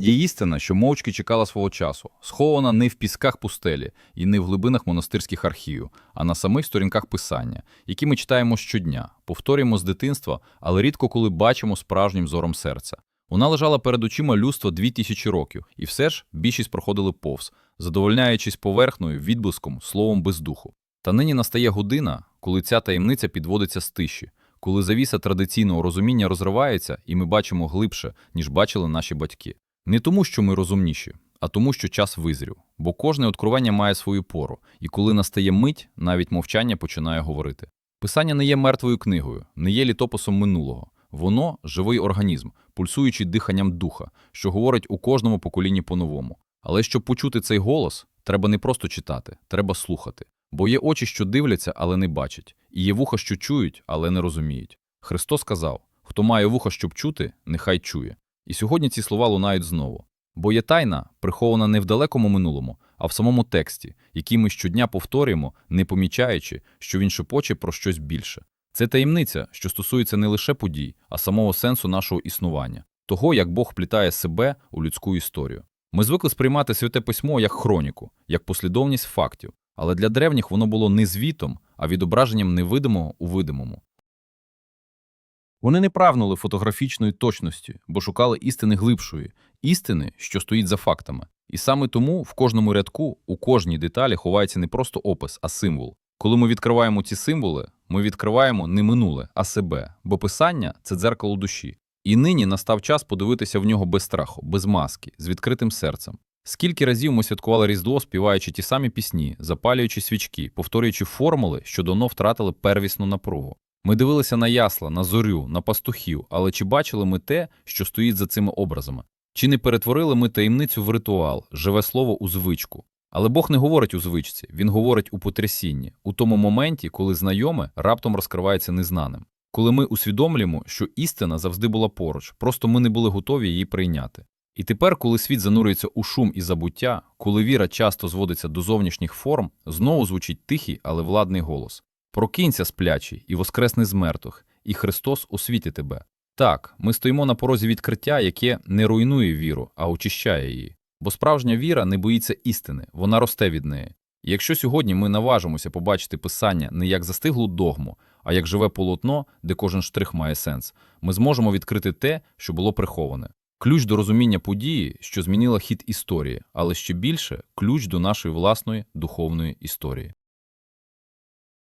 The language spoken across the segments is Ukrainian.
Є істина, що мовчки чекала свого часу, схована не в пісках пустелі і не в глибинах монастирських архівів, а на самих сторінках писання, які ми читаємо щодня, повторюємо з дитинства, але рідко коли бачимо справжнім зором серця. Вона лежала перед очима людства дві тисячі років, і все ж більшість проходили повз, задовольняючись поверхною, відблиском, словом без духу. Та нині настає година, коли ця таємниця підводиться з тиші, коли завіса традиційного розуміння розривається, і ми бачимо глибше, ніж бачили наші батьки. Не тому, що ми розумніші, а тому, що час визрів. Бо кожне откровення має свою пору, і коли настає мить, навіть мовчання починає говорити. Писання не є мертвою книгою, не є літописом минулого. Воно живий організм, пульсуючий диханням духа, що говорить у кожному поколінні по-новому. Але щоб почути цей голос, треба не просто читати, треба слухати. Бо є очі, що дивляться, але не бачать, і є вуха, що чують, але не розуміють. Христос сказав: хто має вуха, щоб чути, нехай чує. І сьогодні ці слова лунають знову. Бо є тайна, прихована не в далекому минулому, а в самому тексті, який ми щодня повторюємо, не помічаючи, що він шепоче про щось більше. Це таємниця, що стосується не лише подій, а самого сенсу нашого існування, того, як Бог плітає себе у людську історію. Ми звикли сприймати святе письмо як хроніку, як послідовність фактів, але для древніх воно було не звітом, а відображенням невидимого у видимому. Вони не прагнули фотографічної точності, бо шукали істини глибшої, істини, що стоїть за фактами. І саме тому в кожному рядку, у кожній деталі ховається не просто опис, а символ. Коли ми відкриваємо ці символи, ми відкриваємо не минуле, а себе, бо писання це дзеркало душі. І нині настав час подивитися в нього без страху, без маски, з відкритим серцем. Скільки разів ми святкували Різдво, співаючи ті самі пісні, запалюючи свічки, повторюючи формули, що давно втратили первісну напругу. Ми дивилися на ясла, на зорю, на пастухів, але чи бачили ми те, що стоїть за цими образами? Чи не перетворили ми таємницю в ритуал, живе слово у звичку? Але Бог не говорить у звичці, він говорить у потрясінні, у тому моменті, коли знайоме раптом розкривається незнаним. Коли ми усвідомлюємо, що істина завжди була поруч, просто ми не були готові її прийняти. І тепер, коли світ занурюється у шум і забуття, коли віра часто зводиться до зовнішніх форм, знову звучить тихий, але владний голос. Прокинься, сплячий, і воскресни з мертвих, і Христос освітить тебе. Так, ми стоїмо на порозі відкриття, яке не руйнує віру, а очищає її. Бо справжня віра не боїться істини, вона росте від неї. І якщо сьогодні ми наважимося побачити писання не як застиглу догму, а як живе полотно, де кожен штрих має сенс, ми зможемо відкрити те, що було приховане. Ключ до розуміння події, що змінила хід історії, але ще більше ключ до нашої власної духовної історії.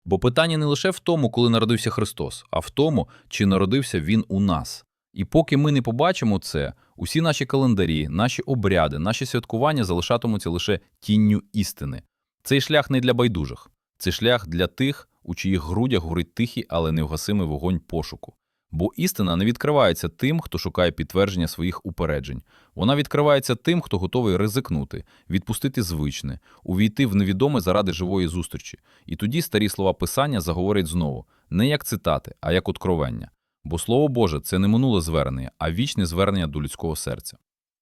Бо питання не лише в тому, коли народився Христос, а в тому, чи народився Він у нас. І поки ми не побачимо це, усі наші календарі, наші обряди, наші святкування залишатимуться лише тінню істини. Цей шлях не для байдужих, це шлях для тих, у чиїх грудях горить тихий, але невгасимий вогонь пошуку. Бо істина не відкривається тим, хто шукає підтвердження своїх упереджень. Вона відкривається тим, хто готовий ризикнути, відпустити звичне, увійти в невідоме заради живої зустрічі. І тоді старі слова писання заговорять знову не як цитати, а як откровення. Бо Слово Боже це не минуле звернення, а вічне звернення до людського серця.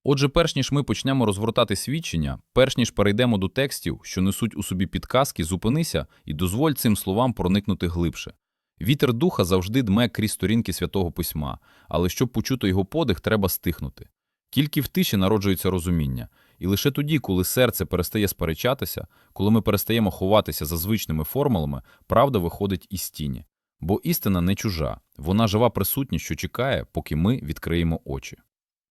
Отже, перш ніж ми почнемо розгортати свідчення, перш ніж перейдемо до текстів, що несуть у собі підказки, зупинися і дозволь цим словам проникнути глибше. Вітер духа завжди дме крізь сторінки святого письма, але щоб почути його подих, треба стихнути. Тільки в тиші народжується розуміння, і лише тоді, коли серце перестає сперечатися, коли ми перестаємо ховатися за звичними формулами, правда виходить із тіні. Бо істина не чужа, вона жива присутність, що чекає, поки ми відкриємо очі.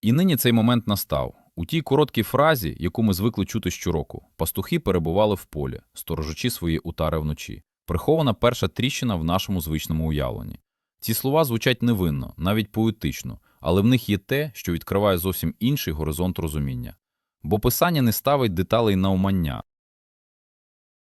І нині цей момент настав. У тій короткій фразі, яку ми звикли чути щороку, пастухи перебували в полі, сторожучи свої утари вночі. Прихована перша тріщина в нашому звичному уявленні. Ці слова звучать невинно, навіть поетично, але в них є те, що відкриває зовсім інший горизонт розуміння. Бо писання не ставить деталей на умання.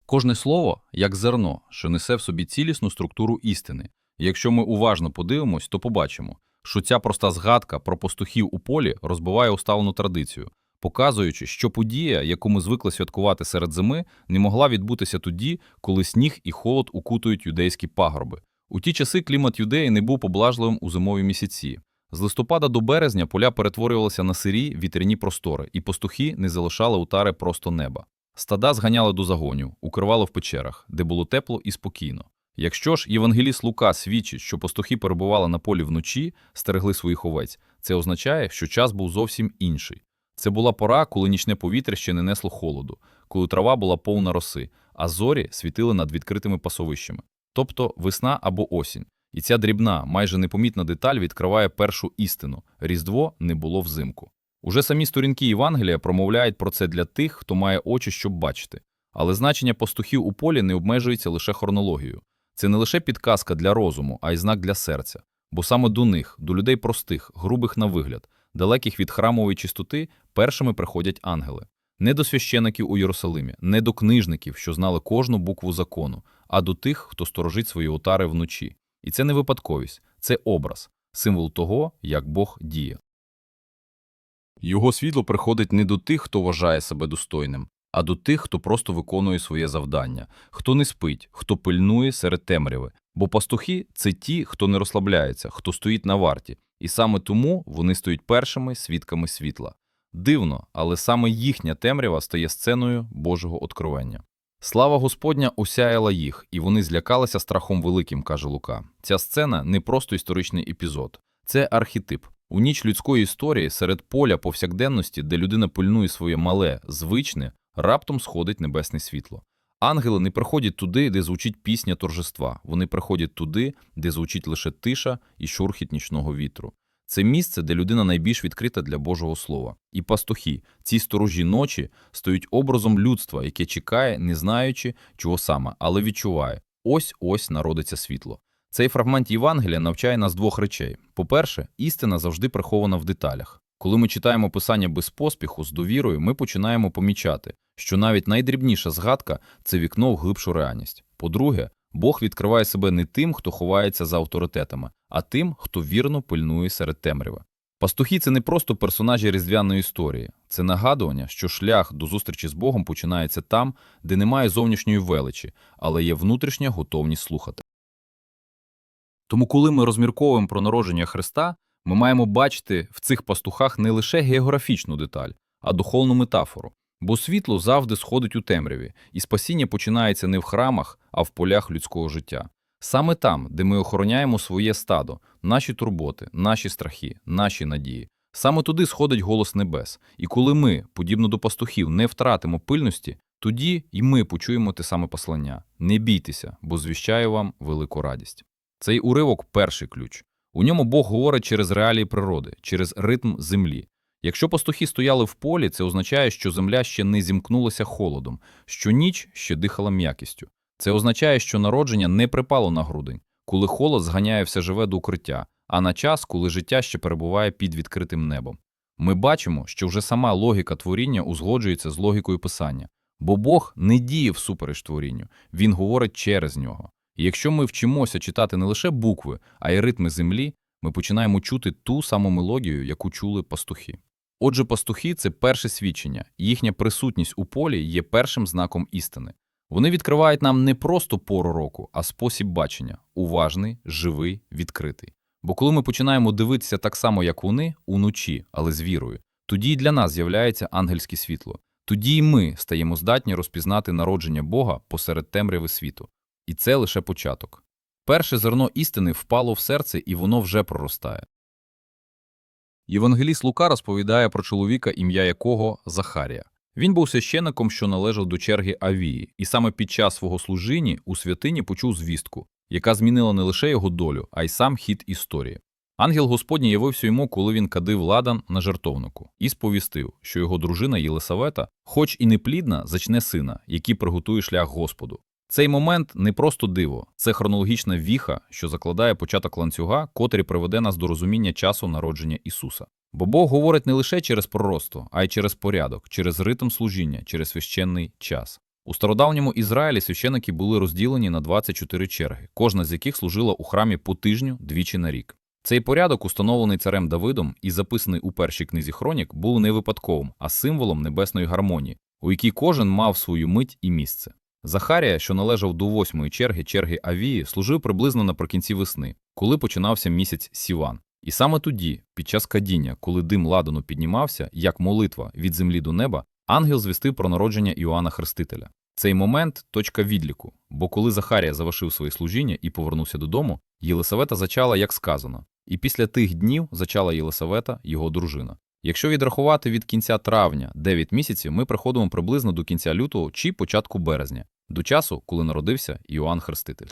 Кожне слово як зерно, що несе в собі цілісну структуру істини. І якщо ми уважно подивимось, то побачимо, що ця проста згадка про пастухів у полі розбиває усталену традицію, показуючи, що подія, яку ми звикли святкувати серед зими, не могла відбутися тоді, коли сніг і холод укутують юдейські пагорби. У ті часи клімат юдеї не був поблажливим у зимові місяці. З листопада до березня поля перетворювалися на сирі вітряні простори, і пастухи не залишали утари просто неба. Стада зганяли до загонів, укривали в печерах, де було тепло і спокійно. Якщо ж Євангеліст Лука свідчить, що пастухи перебували на полі вночі, стерегли своїх овець, це означає, що час був зовсім інший. Це була пора, коли нічне повітря ще не несло холоду, коли трава була повна роси, а зорі світили над відкритими пасовищами. Тобто весна або осінь. І ця дрібна, майже непомітна деталь відкриває першу істину – Різдво не було взимку. Уже самі сторінки Євангелія промовляють про це для тих, хто має очі, щоб бачити. Але значення пастухів у полі не обмежується лише хронологією. Це не лише підказка для розуму, а й знак для серця. Бо саме до них, до людей простих, грубих на вигляд, далеких від храмової чистоти, першими приходять ангели. Не до священиків у Єрусалимі, не до книжників, що знали кожну букву закону, а до тих, хто сторожить свої отари вночі. І це не випадковість, це образ, символ того, як Бог діє. Його світло приходить не до тих, хто вважає себе достойним, а до тих, хто просто виконує своє завдання, хто не спить, хто пильнує серед темряви. Бо пастухи це ті, хто не розслабляється, хто стоїть на варті, і саме тому вони стають першими свідками світла. Дивно, але саме їхня темрява стає сценою Божого откровення. Слава Господня осяяла їх, і вони злякалися страхом великим, каже Лука. Ця сцена не просто історичний епізод, це архетип. У ніч людської історії серед поля повсякденності, де людина пильнує своє мале, звичне, раптом сходить небесне світло. Ангели не приходять туди, де звучить пісня торжества. Вони приходять туди, де звучить лише тиша і шурхіт нічного вітру. Це місце, де людина найбільш відкрита для Божого Слова. І пастухи, ці сторожі ночі, стають образом людства, яке чекає, не знаючи, чого саме, але відчуває. Ось-ось народиться світло. Цей фрагмент Євангелія навчає нас двох речей. По-перше, істина завжди прихована в деталях. Коли ми читаємо писання без поспіху, з довірою, ми починаємо помічати, що навіть найдрібніша згадка це вікно в глибшу реальність. По-друге, Бог відкриває себе не тим, хто ховається за авторитетами, а тим, хто вірно пильнує серед темряви. Пастухи це не просто персонажі різдвяної історії, це нагадування, що шлях до зустрічі з Богом починається там, де немає зовнішньої величі, але є внутрішня готовність слухати. Тому, коли ми розмірковуємо про народження Христа, ми маємо бачити в цих пастухах не лише географічну деталь, а духовну метафору. Бо світло завжди сходить у темряві, і спасіння починається не в храмах, а в полях людського життя. Саме там, де ми охороняємо своє стадо, наші турботи, наші страхи, наші надії. Саме туди сходить голос небес. І коли ми, подібно до пастухів, не втратимо пильності, тоді і ми почуємо те саме послання. Не бійтеся, бо звіщаю вам велику радість. Цей уривок перший ключ. У ньому Бог говорить через реалії природи, через ритм землі. Якщо пастухи стояли в полі, це означає, що земля ще не зімкнулася холодом, що ніч ще дихала м'якістю. Це означає, що народження не припало на грудень, коли холод зганяє все живе до укриття, а на час, коли життя ще перебуває під відкритим небом. Ми бачимо, що вже сама логіка творіння узгоджується з логікою писання, бо Бог не діє всупереч творінню, він говорить через нього. Якщо ми вчимося читати не лише букви, а й ритми землі, ми починаємо чути ту саму мелодію, яку чули пастухи. Отже, пастухи це перше свідчення, їхня присутність у полі є першим знаком істини. Вони відкривають нам не просто пору року, а спосіб бачення уважний, живий, відкритий. Бо коли ми починаємо дивитися так само, як вони, уночі, але з вірою, тоді й для нас з'являється ангельське світло. Тоді й ми стаємо здатні розпізнати народження Бога посеред темряви світу. І це лише початок. Перше зерно істини впало в серце, і воно вже проростає. Євангеліст Лука розповідає про чоловіка, ім'я якого Захарія. Він був священником, що належав до черги Авії, і саме під час свого служіння у святині почув звістку, яка змінила не лише його долю, а й сам хід історії. Ангел Господній явився йому, коли він кадив ладан на жертовнику, і сповістив, що його дружина Єлисавета, хоч і неплідна, зачне сина, який приготує шлях Господу. Цей момент не просто диво, це хронологічна віха, що закладає початок ланцюга, котрий приведе нас до розуміння часу народження Ісуса. Бо Бог говорить не лише через пророцтво, а й через порядок, через ритм служіння, через священний час. У стародавньому Ізраїлі священики були розділені на 24 черги, кожна з яких служила у храмі по тижню двічі на рік. Цей порядок, установлений царем Давидом і записаний у першій книзі Хронік, був не випадковим, а символом небесної гармонії, у якій кожен мав свою мить і місце. Захарія, що належав до восьмої черги черги Авії, служив приблизно наприкінці весни, коли починався місяць Сіван. І саме тоді, під час кадіння, коли дим ладану піднімався, як молитва від землі до неба, ангел звістив про народження Іоанна Хрестителя. Цей момент точка відліку, бо коли Захарія завершив своє служіння і повернувся додому, Єлисавета зачала, як сказано, і після тих днів зачала Єлисавета, його дружина. Якщо відрахувати від кінця травня 9 місяців, ми приходимо приблизно до кінця лютого чи початку березня, до часу, коли народився Іоанн Хреститель.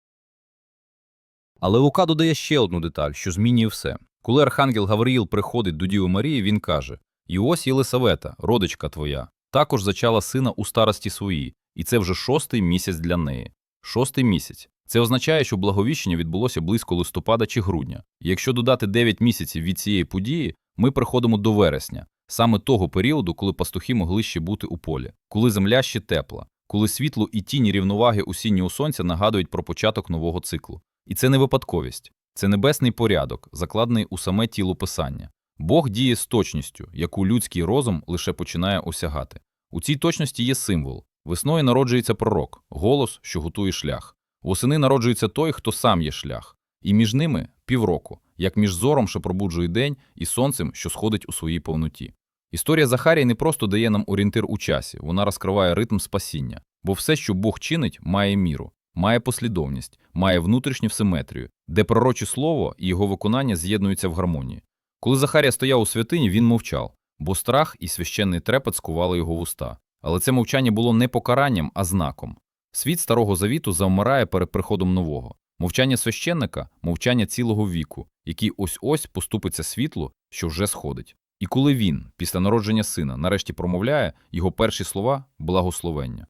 Але Лука додає ще одну деталь, що змінює все. Коли архангел Гавриїл приходить до Діви Марії, він каже: І ось Єлисавета, родичка твоя, також зачала сина у старості своїй, і це вже шостий місяць для неї. Шостий місяць. Це означає, що благовіщення відбулося близько листопада чи грудня. Якщо додати 9 місяців від цієї події, ми приходимо до вересня, саме того періоду, коли пастухи могли ще бути у полі, коли земля ще тепла, коли світло і тіні рівноваги осіннього сонця нагадують про початок нового циклу. І це не випадковість, це небесний порядок, закладений у саме тіло писання. Бог діє з точністю, яку людський розум лише починає осягати. У цій точності є символ. Весною народжується пророк, голос, що готує шлях. Восени народжується той, хто сам є шлях. І між ними півроку, як між зором, що пробуджує день, і сонцем, що сходить у своїй повноті. Історія Захарії не просто дає нам орієнтир у часі, вона розкриває ритм спасіння, бо все, що Бог чинить, має міру, має послідовність, має внутрішню симетрію, де пророче слово і його виконання з'єднуються в гармонії. Коли Захарія стояв у святині, він мовчав, бо страх і священний трепет скували його вуста. Але це мовчання було не покаранням, а знаком. Світ старого завіту завмирає перед приходом нового. Мовчання священника мовчання цілого віку, який ось ось поступиться світлу, що вже сходить. І коли він, після народження сина, нарешті промовляє, його перші слова благословення.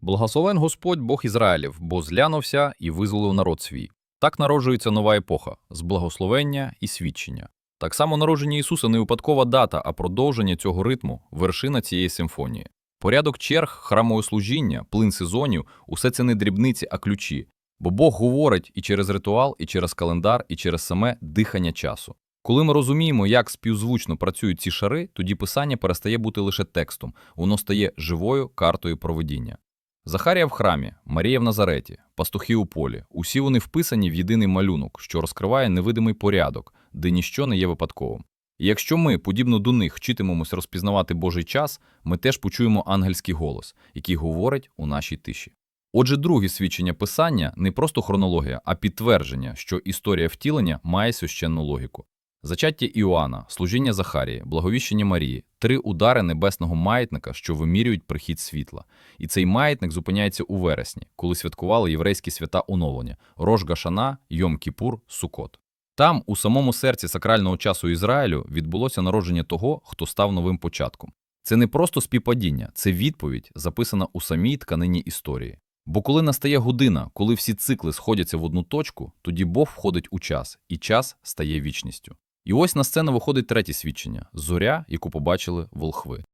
Благословен Господь Бог Ізраїлів, бо зглянувся і визволив народ свій. Так народжується нова епоха з благословення і свідчення. Так само народження Ісуса не випадкова дата, а продовження цього ритму, вершина цієї симфонії. Порядок черг, храмове служіння, плин сезонів усе це не дрібниці, а ключі. Бо Бог говорить і через ритуал, і через календар, і через саме дихання часу. Коли ми розуміємо, як співзвучно працюють ці шари, тоді писання перестає бути лише текстом, воно стає живою картою проведіння. Захарія в храмі, Марія в Назареті, пастухи у полі усі вони вписані в єдиний малюнок, що розкриває невидимий порядок, де ніщо не є випадковим. І якщо ми, подібно до них, вчитимемось розпізнавати Божий час, ми теж почуємо ангельський голос, який говорить у нашій тиші. Отже, друге свідчення писання не просто хронологія, а підтвердження, що історія втілення має священну логіку. Зачаття Іоанна, служіння Захарії, благовіщення Марії три удари небесного маятника, що вимірюють прихід світла. І цей маятник зупиняється у вересні, коли святкували єврейські свята оновлення Рож Гашана, Йом Кіпур, Сукот. Там, у самому серці сакрального часу Ізраїлю, відбулося народження того, хто став новим початком. Це не просто співпадіння, це відповідь, записана у самій тканині історії. Бо коли настає година, коли всі цикли сходяться в одну точку, тоді Бог входить у час, і час стає вічністю. І ось на сцену виходить третє свідчення зоря, яку побачили волхви.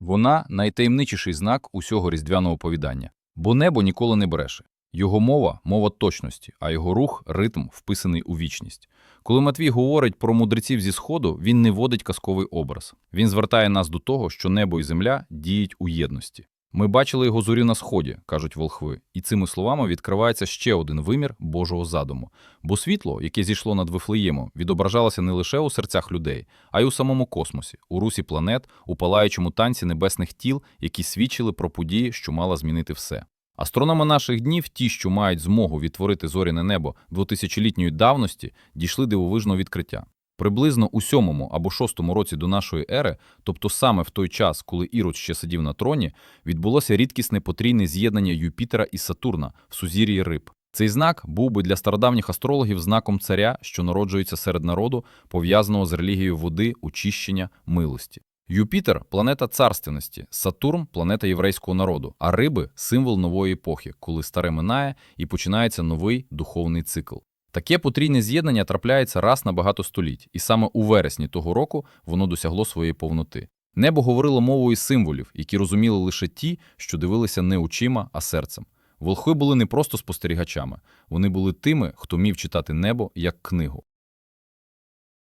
Вона найтаємничіший знак усього різдвяного оповідання, бо небо ніколи не бреше. Його мова мова точності, а його рух ритм вписаний у вічність. Коли Матвій говорить про мудреців зі сходу, він не водить казковий образ. Він звертає нас до того, що небо і земля діють у єдності. Ми бачили його зорю на сході, кажуть волхви, і цими словами відкривається ще один вимір Божого задуму. Бо світло, яке зійшло над Вифлеємом, відображалося не лише у серцях людей, а й у самому космосі, у русі планет, у палаючому танці небесних тіл, які свідчили про події, що мала змінити все. Астрономи наших днів, ті, що мають змогу відтворити зоряне небо двотисячолітньої давності, дійшли дивовижного відкриття. Приблизно у сьомому або шостому році до нашої ери, тобто саме в той час, коли Ірод ще сидів на троні, відбулося рідкісне потрійне з'єднання Юпітера і Сатурна в сузір'ї риб. Цей знак був би для стародавніх астрологів знаком царя, що народжується серед народу, пов'язаного з релігією води, очищення, милості. Юпітер планета царственності, Сатурн планета єврейського народу, а риби символ нової епохи, коли старе минає і починається новий духовний цикл. Таке потрійне з'єднання трапляється раз на багато століть, і саме у вересні того року воно досягло своєї повноти. Небо говорило мовою символів, які розуміли лише ті, що дивилися не очима, а серцем. Волхви були не просто спостерігачами, вони були тими, хто мів читати небо як книгу.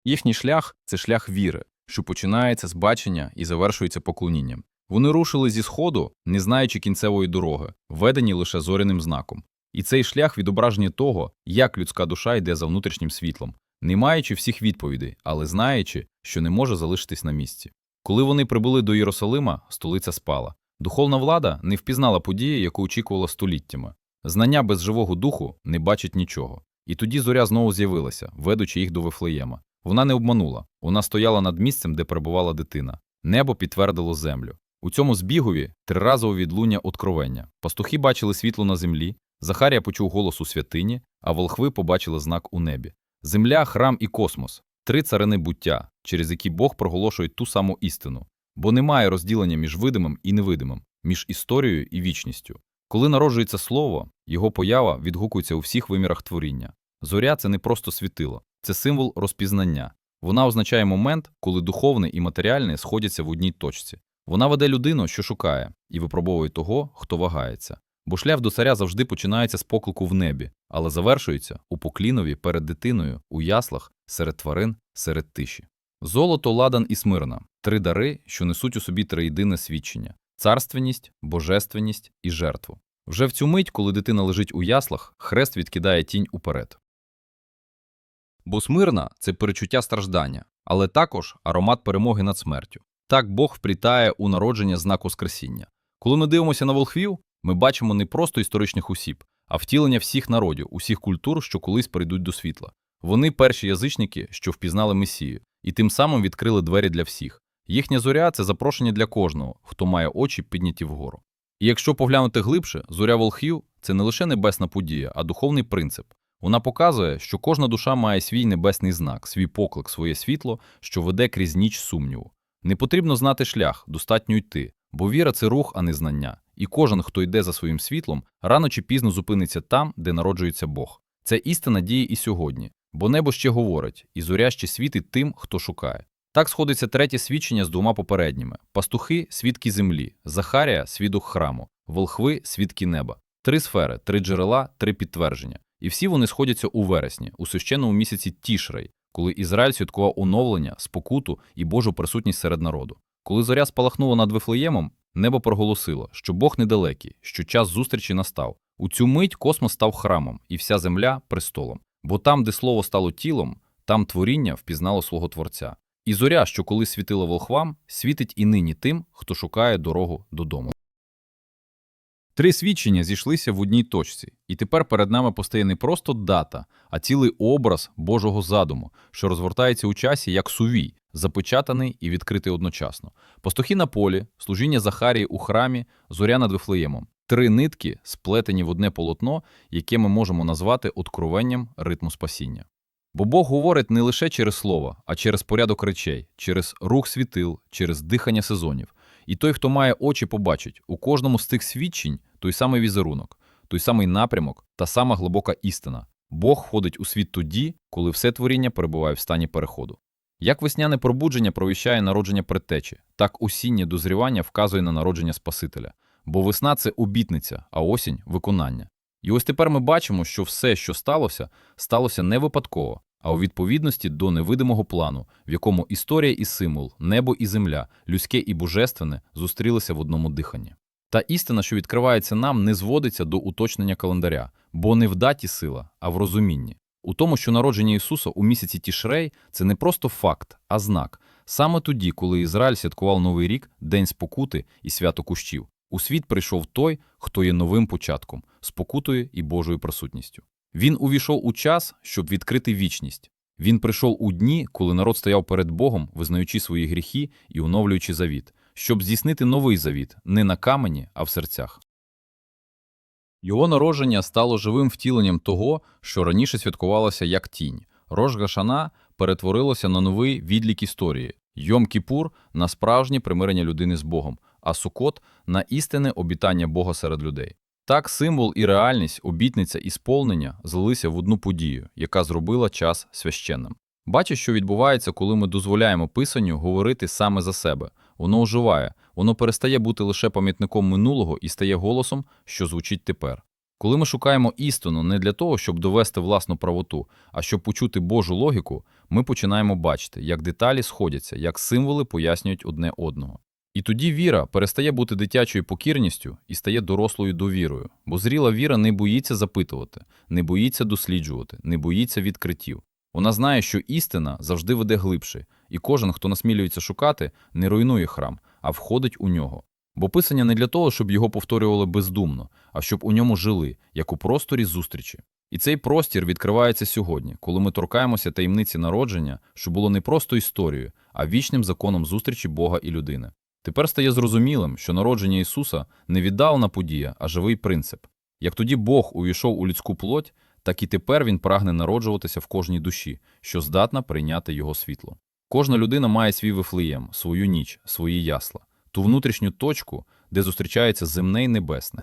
Їхній шлях це шлях віри, що починається з бачення і завершується поклонінням. Вони рушили зі сходу, не знаючи кінцевої дороги, ведені лише зоряним знаком. І цей шлях відображення того, як людська душа йде за внутрішнім світлом, не маючи всіх відповідей, але знаючи, що не може залишитись на місці. Коли вони прибули до Єрусалима, столиця спала. Духовна влада не впізнала події, яку очікувала століттями. Знання без живого духу не бачить нічого. І тоді зоря знову з'явилася, ведучи їх до Вифлеєма. Вона не обманула. Вона стояла над місцем, де перебувала дитина. Небо підтвердило землю. У цьому збігові триразове відлуння откровення. Пастухи бачили світло на землі, Захарія почув голос у святині, а волхви побачили знак у небі. Земля, храм і космос три царини буття, через які Бог проголошує ту саму істину, бо немає розділення між видимим і невидимим, між історією і вічністю. Коли народжується слово, його поява відгукується у всіх вимірах творіння. Зоря це не просто світило, це символ розпізнання. Вона означає момент, коли духовне і матеріальне сходяться в одній точці. Вона веде людину, що шукає, і випробовує того, хто вагається. Бо шлях до царя завжди починається з поклику в небі, але завершується у поклінові перед дитиною, у яслах, серед тварин, серед тиші. Золото, ладан і смирна три дари, що несуть у собі триєдине свідчення царственність, божественність і жертву. Вже в цю мить, коли дитина лежить у яслах, хрест відкидає тінь уперед. Бо смирна це перечуття страждання, але також аромат перемоги над смертю. Так Бог вплітає у народження знак Воскресіння. Коли ми дивимося на волхвів, ми бачимо не просто історичних осіб, а втілення всіх народів, усіх культур, що колись прийдуть до світла. Вони перші язичники, що впізнали Месію, і тим самим відкрили двері для всіх. Їхня зоря це запрошення для кожного, хто має очі підняті вгору. І якщо поглянути глибше, зоря волхів це не лише небесна подія, а духовний принцип. Вона показує, що кожна душа має свій небесний знак, свій поклик, своє світло, що веде крізь ніч сумніву. Не потрібно знати шлях, достатньо йти, бо віра це рух, а не знання. І кожен, хто йде за своїм світлом, рано чи пізно зупиниться там, де народжується Бог. Це істина діє і сьогодні, бо небо ще говорить, і зоря ще світить тим, хто шукає. Так сходиться третє свідчення з двома попередніми: пастухи свідки землі, Захарія свідок храму, волхви свідки неба. Три сфери, три джерела, три підтвердження. І всі вони сходяться у вересні, у священному місяці Тішрей, коли Ізраїль святкував оновлення, спокуту і Божу присутність серед народу. Коли зоря спалахнула над Вифлеємом, небо проголосило, що Бог недалекий, що час зустрічі настав. У цю мить космос став храмом, і вся земля престолом. Бо там, де слово стало тілом, там творіння впізнало свого Творця. І зоря, що коли світила волхвам, світить і нині тим, хто шукає дорогу додому. Три свідчення зійшлися в одній точці, і тепер перед нами постає не просто дата, а цілий образ Божого задуму, що розгортається у часі як сувій, запечатаний і відкритий одночасно. Пастухи на полі, служіння Захарії у храмі, зоря над Вифлеємом. Три нитки, сплетені в одне полотно, яке ми можемо назвати откровенням ритму спасіння. Бо Бог говорить не лише через слово, а через порядок речей, через рух світил, через дихання сезонів. І той, хто має очі, побачить у кожному з цих свідчень той самий візерунок, той самий напрямок, та сама глибока істина. Бог входить у світ тоді, коли все творіння перебуває в стані переходу. Як весняне пробудження провіщає народження предтечі, так осіннє дозрівання вказує на народження Спасителя. Бо весна це обітниця, а осінь виконання. І ось тепер ми бачимо, що все, що сталося, сталося не випадково, а у відповідності до невидимого плану, в якому історія і символ, небо і земля, людське і божественне зустрілися в одному диханні. Та істина, що відкривається нам, не зводиться до уточнення календаря, бо не в даті сила, а в розумінні. У тому, що народження Ісуса у місяці Тішрей це не просто факт, а знак. Саме тоді, коли Ізраїль святкував Новий рік, День спокути і свято кущів, у світ прийшов той, хто є новим початком, спокутою і Божою присутністю. Він увійшов у час, щоб відкрити вічність. Він прийшов у дні, коли народ стояв перед Богом, визнаючи свої гріхи і оновлюючи завіт, щоб здійснити новий завіт не на камені, а в серцях. Його народження стало живим втіленням того, що раніше святкувалося як тінь. Рож Гашана перетворилося на новий відлік історії, Йом Кіпур на справжнє примирення людини з Богом, а Сукот на істинне обітання Бога серед людей. Так символ і реальність, обітниця і сповнення злилися в одну подію, яка зробила час священним. Бачиш, що відбувається, коли ми дозволяємо писанню говорити саме за себе. Воно оживає, воно перестає бути лише пам'ятником минулого і стає голосом, що звучить тепер. Коли ми шукаємо істину не для того, щоб довести власну правоту, а щоб почути Божу логіку, ми починаємо бачити, як деталі сходяться, як символи пояснюють одне одного. І тоді віра перестає бути дитячою покірністю і стає дорослою довірою, бо зріла віра не боїться запитувати, не боїться досліджувати, не боїться відкриттів. Вона знає, що істина завжди веде глибше, і кожен, хто насмілюється шукати, не руйнує храм, а входить у нього. Бо писання не для того, щоб його повторювали бездумно, а щоб у ньому жили, як у просторі зустрічі. І цей простір відкривається сьогодні, коли ми торкаємося таємниці народження, що було не просто історією, а вічним законом зустрічі Бога і людини. Тепер стає зрозумілим, що народження Ісуса не віддалена подія, а живий принцип. Як тоді Бог увійшов у людську плоть, так і тепер він прагне народжуватися в кожній душі, що здатна прийняти його світло. Кожна людина має свій вифлеєм, свою ніч, свої ясла, ту внутрішню точку, де зустрічається земне і небесне.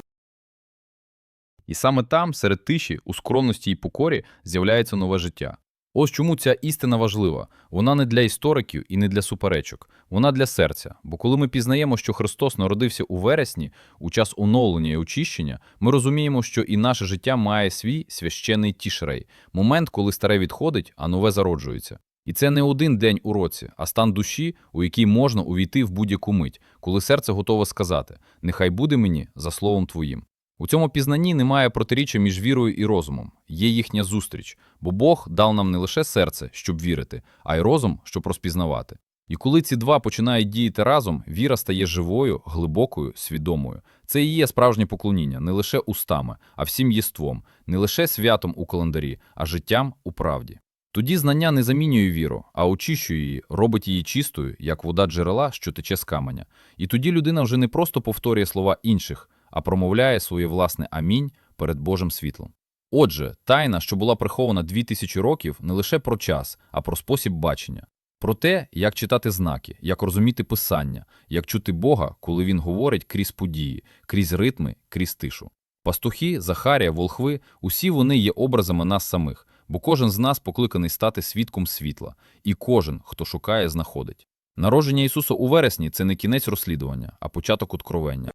І саме там, серед тиші, у скромності і покорі, з'являється нове життя. Ось чому ця істина важлива. Вона не для істориків і не для суперечок, вона для серця. Бо коли ми пізнаємо, що Христос народився у вересні, у час оновлення і очищення, ми розуміємо, що і наше життя має свій священний тішрей, момент, коли старе відходить, а нове зароджується. І це не один день у році, а стан душі, у який можна увійти в будь-яку мить, коли серце готове сказати: Нехай буде мені за словом твоїм. У цьому пізнанні немає протиріччя між вірою і розумом, є їхня зустріч, бо Бог дав нам не лише серце, щоб вірити, а й розум, щоб розпізнавати. І коли ці два починають діяти разом, віра стає живою, глибокою, свідомою. Це і є справжнє поклоніння не лише устами, а всім єством, не лише святом у календарі, а життям у правді. Тоді знання не замінює віру, а очищує її, робить її чистою, як вода джерела, що тече з каменя. І тоді людина вже не просто повторює слова інших, а промовляє своє власне амінь перед Божим світлом. Отже, тайна, що була прихована дві тисячі років, не лише про час, а про спосіб бачення, про те, як читати знаки, як розуміти писання, як чути Бога, коли він говорить крізь події, крізь ритми, крізь тишу. Пастухи, Захарія, волхви усі вони є образами нас самих, бо кожен з нас покликаний стати свідком світла, і кожен, хто шукає, знаходить. Народження Ісуса у вересні це не кінець розслідування, а початок откровення.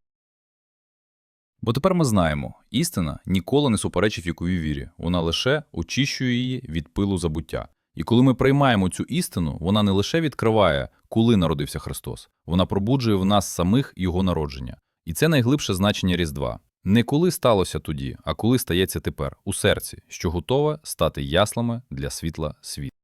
Бо тепер ми знаємо, істина ніколи не суперечить віковій вірі, вона лише очищує її від пилу забуття. І коли ми приймаємо цю істину, вона не лише відкриває, коли народився Христос, вона пробуджує в нас самих Його народження. І це найглибше значення Різдва. Не коли сталося тоді, а коли стається тепер, у серці, що готове стати яслами для світла світу.